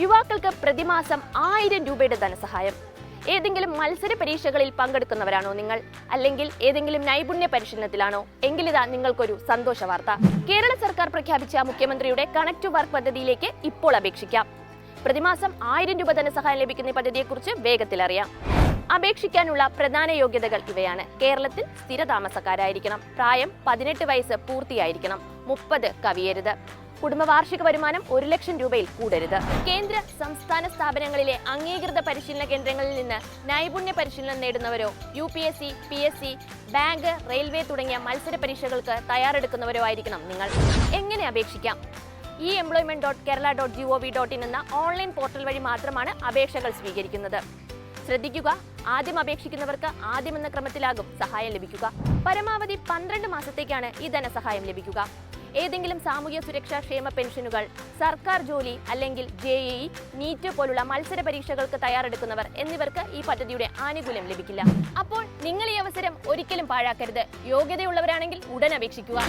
യുവാക്കൾക്ക് പ്രതിമാസം ആയിരം രൂപയുടെ ധനസഹായം. ഏതെങ്കിലും മത്സര പരീക്ഷകളിൽ പങ്കെടുക്കുന്നവരാണോ നിങ്ങൾ? അല്ലെങ്കിൽ ഏതെങ്കിലും നൈപുണ്യ പരിശീലനത്തിലാണോ? എങ്കിലിതാ നിങ്ങൾക്കൊരു സന്തോഷ വാർത്ത. കേരള സർക്കാർ പ്രഖ്യാപിച്ച മുഖ്യമന്ത്രിയുടെ കണക്ട് ടു വർക്ക് പദ്ധതിയിലേക്ക് ഇപ്പോൾ അപേക്ഷിക്കാം. പ്രതിമാസം ആയിരം രൂപ ധനസഹായം ലഭിക്കുന്ന പദ്ധതിയെക്കുറിച്ച് വേഗത്തിൽ അറിയാം. അപേക്ഷിക്കാനുള്ള പ്രധാന യോഗ്യതകൾ ഇവയാണ്. കേരളത്തിൽ സ്ഥിരതാമസക്കാരായിരിക്കണം. പ്രായം പതിനെട്ട് വയസ്സ് പൂർത്തിയായിരിക്കണം. മുപ്പത് കവിയരുത്. കുടുംബ വാർഷിക വരുമാനം ഒരു ലക്ഷം രൂപയിൽ കൂടരുത്. കേന്ദ്ര സംസ്ഥാന സ്ഥാപനങ്ങളിലെ അംഗീകൃത പരിശീലന കേന്ദ്രങ്ങളിൽ നിന്ന് നൈപുണ്യ പരിശീലനം നേടുന്നവരോ U P S C P S C bank railway തുടങ്ങിയ മത്സര പരീക്ഷകൾക്ക് തയ്യാറെടുക്കുന്നവരോ ആയിരിക്കണം നിങ്ങൾ. എങ്ങനെ അപേക്ഷിക്കാം? E employment dot Kerala dot G O V dot in എന്ന ഓൺലൈൻ പോർട്ടൽ വഴി മാത്രമാണ് അപേക്ഷകൾ സ്വീകരിക്കുന്നത്. ശ്രദ്ധിക്കുക ആദ്യം അപേക്ഷിക്കുന്നവർക്ക് ആദ്യം എന്ന ക്രമത്തിലാകും സഹായം ലഭിക്കുക. പരമാവധി പന്ത്രണ്ട് മാസത്തേക്കാണ് ഈ ധനസഹായം ലഭിക്കുക. ഏതെങ്കിലും സാമൂഹ്യ സുരക്ഷാ ക്ഷേമ പെൻഷനുകൾ സർക്കാർ ജോലി അല്ലെങ്കിൽ ജെ ഇ നീറ്റ് പോലുള്ള മത്സര പരീക്ഷകൾക്ക് തയ്യാറെടുക്കുന്നവർ എന്നിവർക്ക് ഈ പദ്ധതിയുടെ ആനുകൂല്യം ലഭിക്കില്ല. അപ്പോൾ നിങ്ങൾ ഈ അവസരം ഒരിക്കലും പാഴാക്കരുത്. യോഗ്യതയുള്ളവരാണെങ്കിൽ ഉടൻ അപേക്ഷിക്കുക.